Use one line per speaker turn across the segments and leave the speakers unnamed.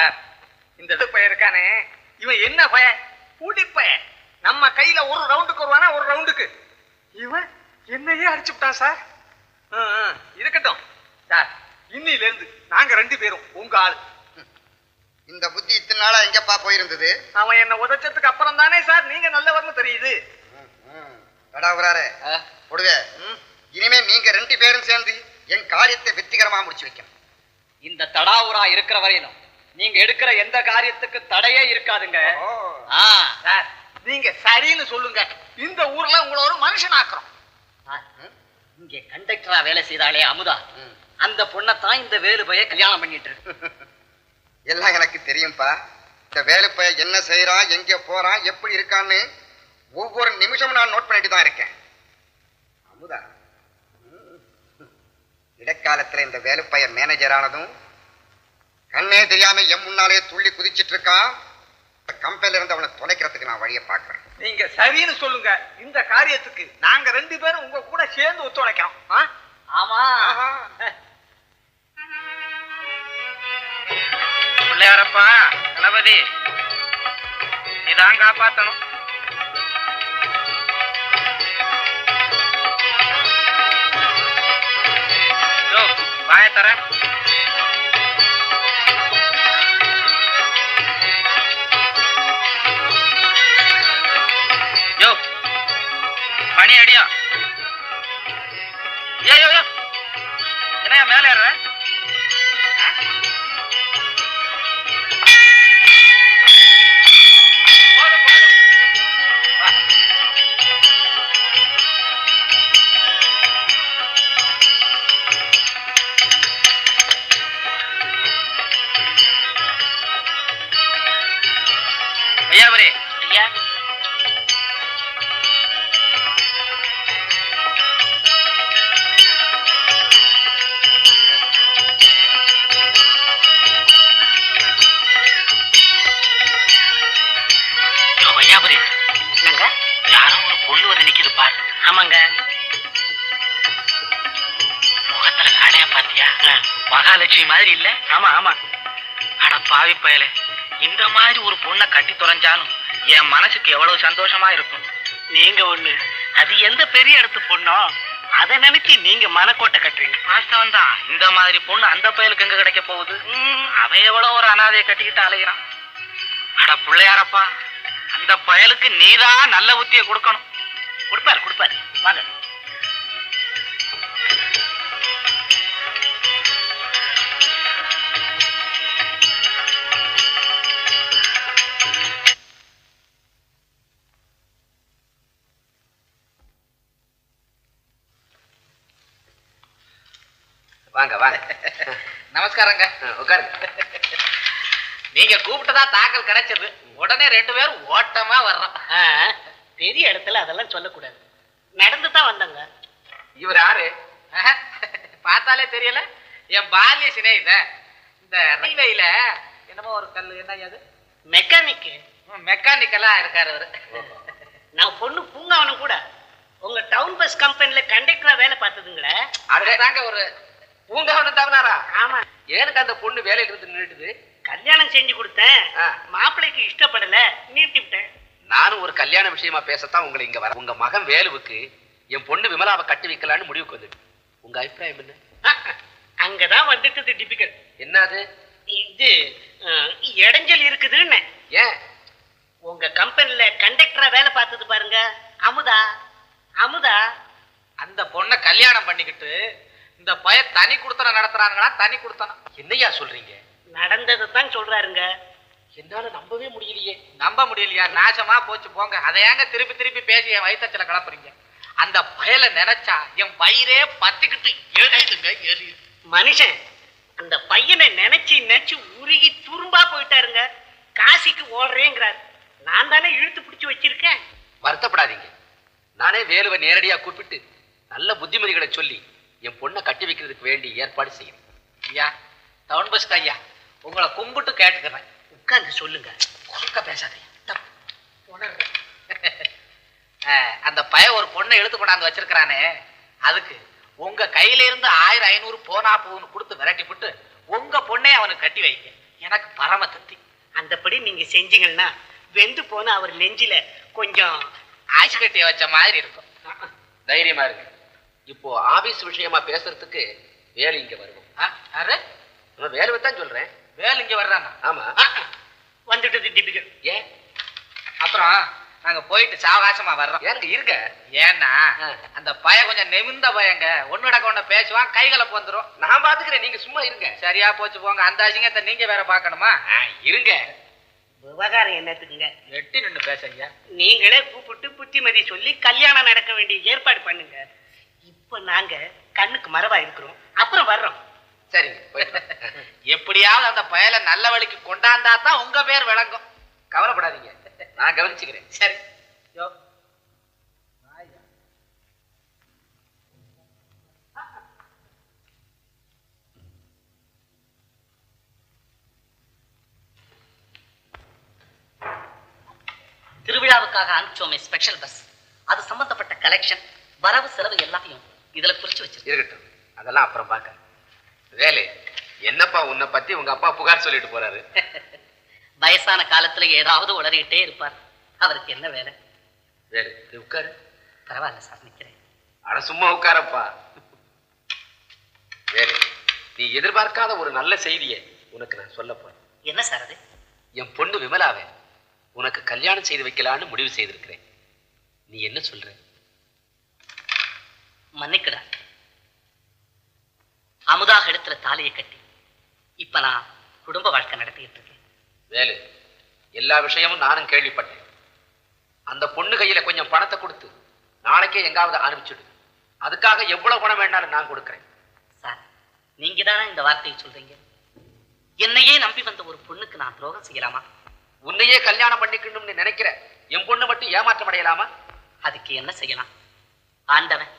Sir இந்த பையன் இருக்கானே. இவன் என்ன பையன்? பையன். நம்ம கையில ஒரு ரவுண்டுக்கு வருவானா? ஒரு ரவுண்டுக்கு. இவன் என்னையே அடிச்சுட்டான் சார். இருக்கட்டும். சார் இன்னில இருந்து நாங்க ரெண்டு பேரும் உங்க ஆள்.
இந்த புத்தி இத்தனை நாளா எங்கப்பா போயிருந்தது?
அவன் என்ன உதைச்சதுக்கு அப்புறம் தானே சார். நீங்க நல்லவர்னு தெரியுது.
கடாபுராரே கொடுவே இனிமே நீங்க ரெண்டு பேரும் சேர்ந்து என் காரியத்தை வெற்றிகரமா முடிச்சு வைக்கணும்.
இந்த தடாவுரா இருக்கிற வரையிலும் நீங்க எடுக்கிற எந்த காரியத்துக்கு தடையே இருக்காதுங்க. ஆ
சார் நீங்க சரின்னு சொல்லுங்க. இந்த ஊர்ல உங்களை ஒரு மனுஷன் ஆக்குறோம்.
இங்க கண்டக்டரா வேலை செய்தாலே அமுதா. அந்த பொண்ணத்தான் இந்த வேலு பைய கல்யாணம் பண்ணிட்டு இருக்கு.
எல்லாம் எனக்கு தெரியும்பா. இந்த வேலுப்பைய என்ன செய்யறான் எங்க போறான் எப்படி இருக்கான்னு ஒவ்வொரு நிமிஷமும் நான் நோட் பண்ணிட்டு தான் இருக்கேன். அமுதா. இடைக்காலத்துல இந்த வேலுப்பைய மேனேஜர் ஆனதும் கண்ணே தெரியாம என் முன்னாலே துள்ளி குதிச்சிட்டு இருக்கான் கம்பெனில இருந்து அவனை தொலைக்கிறதுக்கு நான் வழியை பார்க்கறேன்.
நீங்க சரின்னு சொல்லுங்க. இந்த காரியத்துக்கு நாங்க ரெண்டு பேரும் உங்க கூட சேர்ந்து ஒத்துழைக்கிறோம்?
ஆமா.
பிள்ளையாரப்பா கணபதி நீதான் காப்பாத்தணும். வாய மணி அடியா? ஏ யோ யோ மேலே மேல ஏற மகாலட்சுமி மாதிரி இல்ல? ஆமா ஆமா. அட பாவி பயலே. இந்த மாதிரி ஒரு பொண்ணை கட்டி தொலைஞ்சாலும் என் மனசுக்கு எவ்வளவு சந்தோஷமா இருக்கும்? நீங்க ஒண்ணு. அது எந்த பெரிய இடத்து பொண்ணோ அதை நினைச்சு நீங்க மனக்கோட்டை கட்டுறீங்க. வாஸ்தவம் தான். இந்த மாதிரி பொண்ணு அந்த பயலுக்கு எங்க கிடைக்க போகுது? அவன் எவ்வளவு ஒரு அனாதையை கட்டிக்கிட்டு அலைகிறான் அட பிள்ளையாரப்பா அந்த பயலுக்கு நீதான் நல்ல புத்தியை கொடுக்கணும். கொடுப்பாரு கொடுப்பாரு. வாங்க.
வாங்க வாங்க.
நமஸ்காரங்க.
உட்காருங்க.
நீங்க கூப்பிட்டதா தாக்கல் கிடைச்சது. உடனே ரெண்டு பேரும் ஓட்டமா வர்றோம்.
பெரிய இடத்துல அதெல்லாம் சொல்லக்கூடாது. நடந்து தான் வந்தாங்க.
இவர் யாரு?
பார்த்தாலே தெரியல. என் பால்ய சிநேகிதன் இந்த ரயில்வேல என்னமோ ஒரு கல் என்ன அது?
மெக்கானிக்கு
மெக்கானிக்கலா இருக்காரு அவரு.
நான் பொண்ணு பூங்காவனம் கூட. உங்க டவுன் பஸ் கம்பெனில கண்டக்டரா வேலை பார்த்ததுங்களே.
அதுதாங்க ஒரு பூங்காவனம் தவறாரா?
ஆமா.
ஏனுக்கு அந்த பொண்ணு வேலையில இருந்து நின்றுட்டுது
கல்யாணம் செஞ்சு கொடுத்தேன். மாப்பிள்ளைக்கு இஷ்டப்படல நிறுத்தி விட்டேன்
நானும் ஒரு கல்யாண விஷயமா பேசத்தான் உங்களை இங்க வர உங்க மகன் வேலுவுக்கு என் பொண்ணு விமலாவை கட்டி வைக்கலான்னு முடிவுக்கு வந்து உங்க அபிப்பிராயம் என்ன?
அங்கதான் வந்துட்டது டிபிக்கல்
என்னது
இது இடைஞ்சல் இருக்குதுன்னு.
ஏன்?
உங்க கம்பெனில கண்டக்டரா வேலை பார்த்தது பாருங்க. அமுதா அமுதா.
அந்த பொண்ணை கல்யாணம் பண்ணிக்கிட்டு இந்த பய தனி குடுத்தனம் நடத்துறாங்களா தனி குடுத்தனம்.
என்னையா சொல்றீங்க?
நடந்ததை தான் சொல்றாருங்க.
என்னால நம்பவே முடியலையே.
நம்ப முடியலையா? நாசமா போச்சு போங்க. அதை ஏங்க திருப்பி திருப்பி பேசி என் வயித்தச்சல கலப்புறீங்க? அந்த பயலை நினைச்சா என் பயிரே பத்திக்கிட்டு எரியுதுங்க எரியுது
மனுஷன் அந்த பையனை நினைச்சு நினைச்சு உருகி துரும்பா போயிட்டாருங்க. காசிக்கு ஓடுறேங்கிறார். நான் தானே இழுத்து பிடிச்சு வச்சிருக்கேன்.
வருத்தப்படாதீங்க. நானே வேலுவை நேரடியா கூப்பிட்டு நல்ல புத்திமதிகளை சொல்லி என் பொண்ணை கட்டி வைக்கிறதுக்கு வேண்டி ஏற்பாடு செய்யறேன்
ஐயா டவுன் பஸ் ஐயா உங்களை கும்பிட்டு கேட்டுக்கிறேன்.
உட்கார்ந்து சொல்லுங்க.
குறுக்க பேசாதீங்க. அந்த பய ஒரு பொண்ணை இழுத்து கொண்டாந்து வச்சிருக்கிறானே அதுக்கு உங்க கையில இருந்து ஆயிரம் ஐநூறு போனா போன்னு கொடுத்து விரட்டி விட்டு உங்க பொண்ணை அவனுக்கு கட்டி வைங்க. எனக்கு பரம திருப்தி.
அந்தபடி நீங்க செஞ்சீங்கன்னா வெந்து போன அவர் நெஞ்சில கொஞ்சம்
ஐஸ் கட்டிய வச்ச மாதிரி இருக்கும்.
தைரியமா இருக்கு இப்போ ஆபீஸ் விஷயமா பேசுறதுக்கு வேலு இங்க வருவோம். நான் வேலுவை தான் சொல்றேன்.
வேல் இங்க வர்றாங்க
ஆமா.
வந்துட்டது டிபிகல்
ஏன்
அப்புறம் நாங்க போயிட்டு சாவகாசமா வர்றோம்.
ஏங்க இருங்க.
ஏன்னா. அந்த பய கொஞ்சம் நிமிந்த பயங்க ஒன்னுடக்க ஒண்ணு பேசுவான் கைகலப்பு வந்துரும்
நான் பாத்துக்கிறேன் நீங்க சும்மா இருங்க.
சரியா போச்சு போங்க. அந்த அசிங்கத்தை நீங்க வேற பார்க்கணுமா?
ஆ, இருங்க.
விவகாரம் என்னத்துக்குங்க
எட்டி நின்னு பேச ஐயா
நீங்களே கூப்பிட்டு புத்திமதி சொல்லி கல்யாணம் நடக்க வேண்டிய ஏற்பாடு பண்ணுங்க. இப்ப நாங்க கண்ணுக்கு மரவா இருக்கிறோம். அப்புறம் வர்றோம்.
சரிங்க.
எப்படியாவது அந்த பயலை நல்ல வழிக்கு கொண்டாந்தா தான் உங்க பேர் விளங்கும்.
கவலைப்படாதீங்க. நான் கவனிச்சுக்கிறேன்.
சரி. யோ.
திருவிழாவுக்காக அனுப்பிச்சோமே ஸ்பெஷல் பஸ் அது சம்பந்தப்பட்ட கலெக்ஷன் வரவு செலவு எல்லாத்தையும். இதுல குறிச்சு வச்சிருக்கேன்
இருக்கட்டும். அதெல்லாம் அப்புறம் பார்க்க. வேலு என்னப்பா உன்னை பத்தி உங்க அப்பா புகார் சொல்லிட்டு போறாரு?
வயசான காலத்துல ஏதாவது உளறிட்டே இருப்பார். அவருக்கு என்ன வேலை?
வேலு உட்காரு.
பரவாயில்ல சார் நிக்கிறேன்.
அட சும்மா உட்காரப்பா. வேலு நீ எதிர்பார்க்காத ஒரு நல்ல செய்தியை உனக்கு நான் சொல்ல போறேன்.
என்ன சார் அது?
என் பொண்ணு விமலாவை உனக்கு கல்யாணம் செய்து வைக்கலான்னு முடிவு செய்திருக்கிறேன். நீ என்ன சொல்ற?
மன்னிக்கடா. அமுதாக இடத்துல தாலியை கட்டி இப்ப நான் குடும்ப வாழ்க்கை நடத்திட்டு இருக்கேன்.
வேலு எல்லா விஷயமும் நானும் கேள்விப்பட்டேன். அந்த பொண்ணு கையில கொஞ்சம் பணத்தை கொடுத்து நாளைக்கே எங்காவது அனுப்பிச்சுடு. அதுக்காக எவ்வளவு பணம் வேணாலும் நான் கொடுக்கிறேன்.
சார் நீங்க தானே இந்த வார்த்தையை சொல்றீங்க? என்னையே நம்பி வந்த ஒரு பொண்ணுக்கு நான் துரோகம் செய்யலாமா?
உன்னையே கல்யாணம் பண்ணிக்கணும்னு நினைக்கிற என் பொண்ணு மட்டும் ஏமாற்றம் அடையலாமா?
அதுக்கு என்ன செய்யலாம்? ஆண்டவன்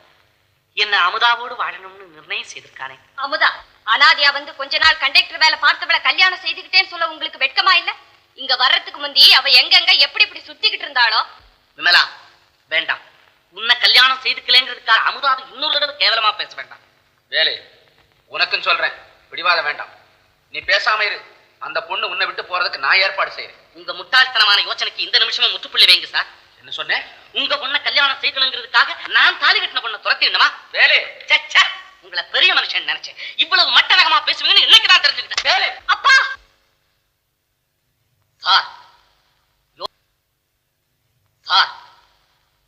என்ன அமுதாவோடு வாழணும்னு நிர்ணயம் செய்திருக்கானே.
அமுதா அனாதியா வந்து கொஞ்ச நாள் கண்டக்டர் வேலை பார்த்தவள கல்யாணம் செய்துக்கிட்டேன்னு சொல்ல உங்களுக்கு வெட்கமா இல்ல? இங்க வர்றதுக்கு முந்தி அவ எங்கெங்க எப்படி இப்படி சுத்திக்கிட்டு இருந்தாளோ?
விமலா வேண்டாம். உன்னை கல்யாணம் செய்துக்கலேங்கிறதுக்காக அமுதாவை இன்னொரு தடவை கேவலமா பேச வேண்டாம்.
வேலு உனக்கும் சொல்றேன். பிடிவாத வேண்டாம். நீ பேசாம இரு. அந்த பொண்ணு உன்னை விட்டு போறதுக்கு நான் ஏற்பாடு செய்யறேன்.
உங்க முட்டாள்தனமான யோசனைக்கு இந்த நிமிஷமே முற்றுப்புள்ளி வைங்க சார்.
என்ன சொன்னேன்
உங்க பொண்ணை கல்யாணம் செய்யணுங்கிறதுக்காக நான் தாலி கட்டின பொண்ணை துரத்திடணுமா
வேலு.
ச்சே, ச்சே. உங்களை பெரிய மனுஷன் நினைச்சேன். இவ்வளவு மட்டரகமா பேசுவீங்கன்னு இன்னைக்கு நான் தெரிஞ்சுக்கிட்டேன்.
வேலு.
அப்பா!
சார். சார்.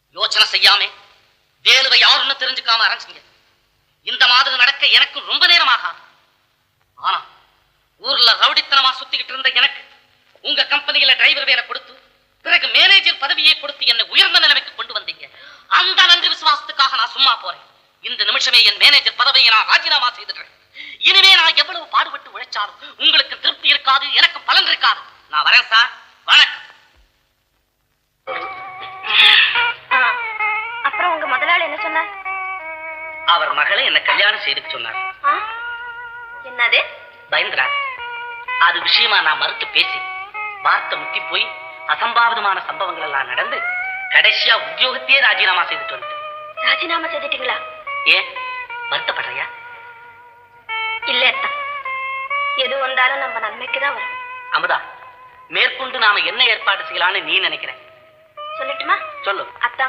யோசனை செய்யாம. வேலுவை யாருன்னு தெரிஞ்சுக்காம அரைஞ்சிங்க. இந்த மாதிரி நடக்க எனக்கு ரொம்ப நேரமாக ஆனா ஊர்ல ரவுடித்தனமா சுத்திக்கிட்டு இருந்த எனக்கு உங்க கம்பெனியில டிரைவர் வேலை கொடுத்து பிறகு மேனேஜர் பதவியை கொடுத்து என்னை உயர்ந்த நிலைமைக்கு கொண்டு வந்தீங்க. அந்த நன்றி விசுவாசத்துக்காக நான் சும்மா போறேன். இந்த நிமிஷமே என் மேனேஜர் பதவியை நான் ராஜினாமா செய்துடுறேன். இனிமே நான் எவ்வளவு பாடுபட்டு உழைச்சாலும் உங்களுக்கு திருப்தி இருக்காது எனக்கு பலன் இருக்காது. நான் வரேன் சார். வணக்கம்.
அப்புறம் உங்க முதலாளி என்ன சொன்னார்?
அவர் மகளை என்ன கல்யாணம் செய்துக்க சொன்னார்.
என்னது?
பயந்துரா அது விஷயமா நான் மறுத்து பேசி வார்த்தை முத்தி போய் அசம்பாவிதமான சம்பவங்கள் எல்லாம் நடந்து கடைசியா உத்தியோகத்தையே ராஜினாமா செய்துட்டு வந்துட்டேன்.
ராஜினாமா செய்துட்டீங்களா?
ஏன்? வருத்தப்படுறியா?
இல்ல எது வந்தாலும் நம்ம நன்மைக்கு தான் வரும்.
அமுதா மேற்கொண்டு நாம என்ன ஏற்பாடு செய்யலாம்னு நீ நினைக்கிறேன்
சொல்லட்டுமா?
சொல்லு.
அத்தா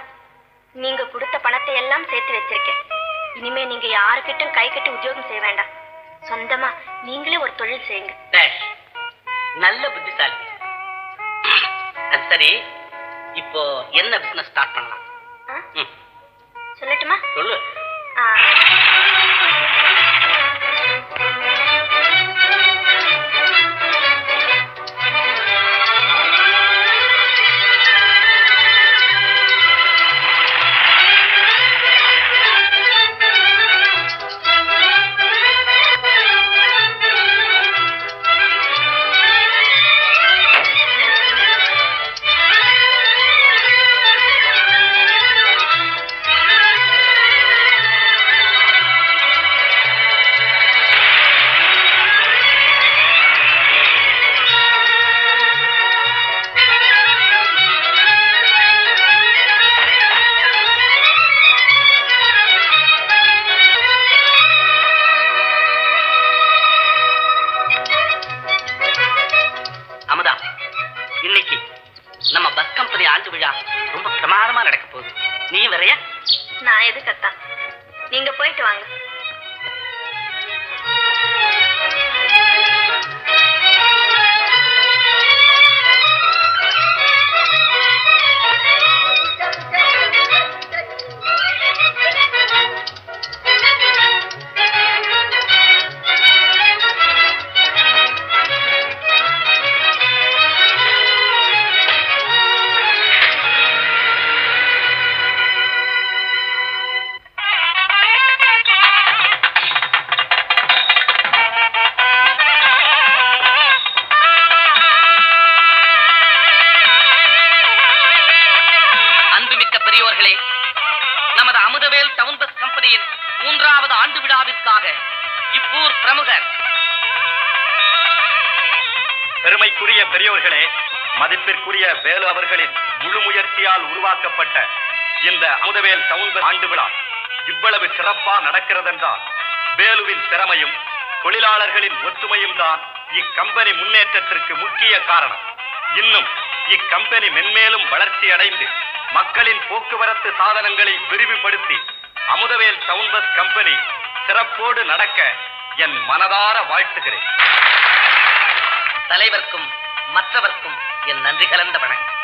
நீங்க கொடுத்த பணத்தை எல்லாம் சேர்த்து வச்சிருக்கேன். இனிமே நீங்க யாருக்கிட்டும் கை கட்டி உத்தியோகம் செய்ய வேண்டாம். சொந்தமா நீங்களே ஒரு தொழில் செய்யுங்க.
நல்ல புத்திசாலி. சரி. இப்போ என்ன பிசினஸ் ஸ்டார்ட் பண்ணலாம்?
சொல்லட்டுமா?
சொல்லு.
நம்ம பஸ் கம்பெனி ஆண்டு விழா ரொம்ப பிரமாதமா நடக்க போகுது. நீ வரைய
நான் எதுக்கு அத்தா? நீங்க போயிட்டு வாங்க.
பெருமைக்குரிய பெரியோர்களே மதிப்பிற்குரிய வேலு அவர்களின் முழு முயற்சியால் உருவாக்கப்பட்ட இந்த அமுதவேல் டவுன் ஆண்டு விழா இவ்வளவு சிறப்பா நடக்கிறதென்றால் வேலுவின் திறமையும் தொழிலாளர்களின் ஒற்றுமையும் தான் இக்கம்பெனி முன்னேற்றத்திற்கு முக்கிய காரணம். இன்னும் இக்கம்பெனி மென்மேலும் வளர்ச்சி அடைந்து மக்களின் போக்குவரத்து சாதனங்களை விரிவுபடுத்தி அமுதவேல் டவுன் பஸ் கம்பெனி சிறப்போடு நடக்க என் மனதார வாழ்த்துகிறேன்.
தலைவர்க்கும் மற்றவர்க்கும் என் நன்றி கலந்த வணக்கம்.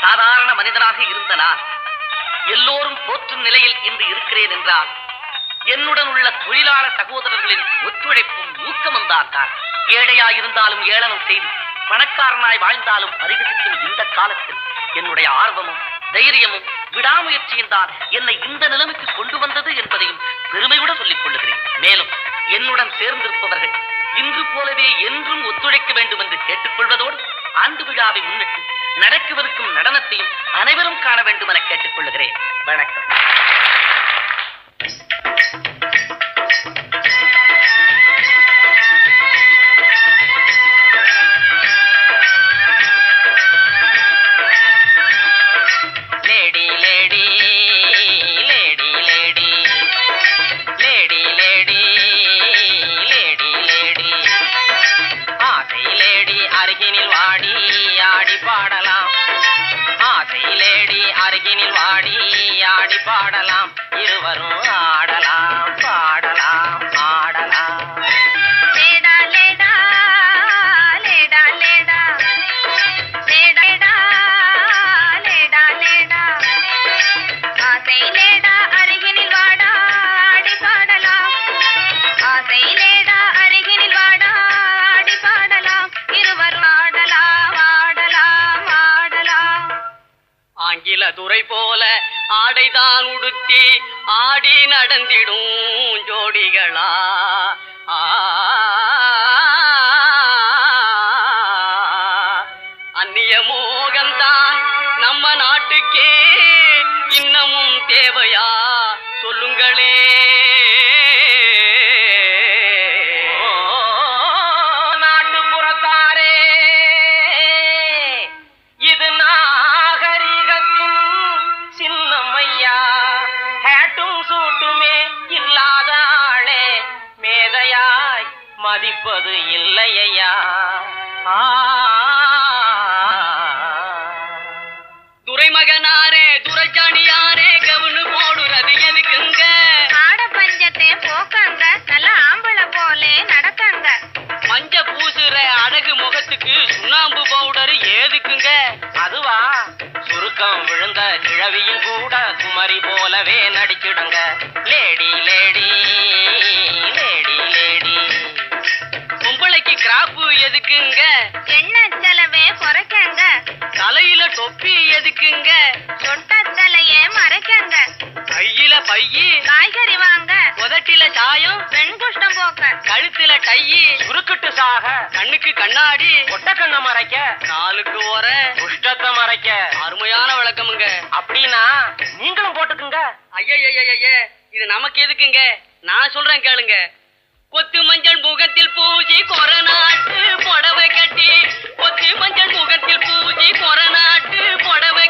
சாதாரண மனிதனாக இருந்த நான் எல்லோரும் போற்றும் நிலையில் இன்று இருக்கிறேன் என்றால் என்னுடன் உள்ள தொழிலாளர் சகோதரர்களின் ஒத்துழைப்பும் ஊக்கமும் தான். காரணம் ஏழையாயிருந்தாலும் ஏளனம் செய்து பணக்காரனாய் வாழ்ந்தாலும் பரிகசிக்கும் இந்த காலத்தில் என்னுடைய ஆர்வமும் தைரியமும் விடாமுயற்சியும் தான் என்னை இந்த நிலைமைக்கு கொண்டு வந்தது என்பதையும் பெருமையுடன் சொல்லிக் கொள்ளுகிறேன். மேலும் என்னுடன் சேர்ந்திருப்பவர்கள் இன்று போலவே என்றும் ஒத்துழைக்க வேண்டும் என்று கேட்டுக்கொள்வதோடு ஆண்டு விழாவை முன்னிட்டு நடக்கவிருக்கும் நடனத்தையும் அனைவரும் காண வேண்டும் என கேட்டுக்கொள்கிறேன். வணக்கம். லேடி வாடி ஆடி பாடலாம். ஆங்கில போல ஆடைதான் உடுத்தி ஆடி நடந்திடும் ஜோடிகளா ஆ. சாயம்
பெண் குஷ்டம் போக்க.
கழுத்துல டையி சுருக்கிட்டு சாக. கண்ணுக்கு கண்ணாடி. ஒட்ட கண்ண மறைக்க. காலுக்கு ஓர குஷ்டத்தை மறைக்க. அருமையான விளக்கமுங்க. அப்படின்னா நீங்களும் போட்டுக்குங்க. ஐயய்யய்ய இது நமக்கு எதுக்குங்க? நான் சொல்றேன் கேளுங்க. கொத்து மஞ்சள் முகத்தில் பூஜை கொரநாட்டு புடவை கட்டி. கொத்து மஞ்சள் முகத்தில் பூஜை கொரநாட்டு புடவை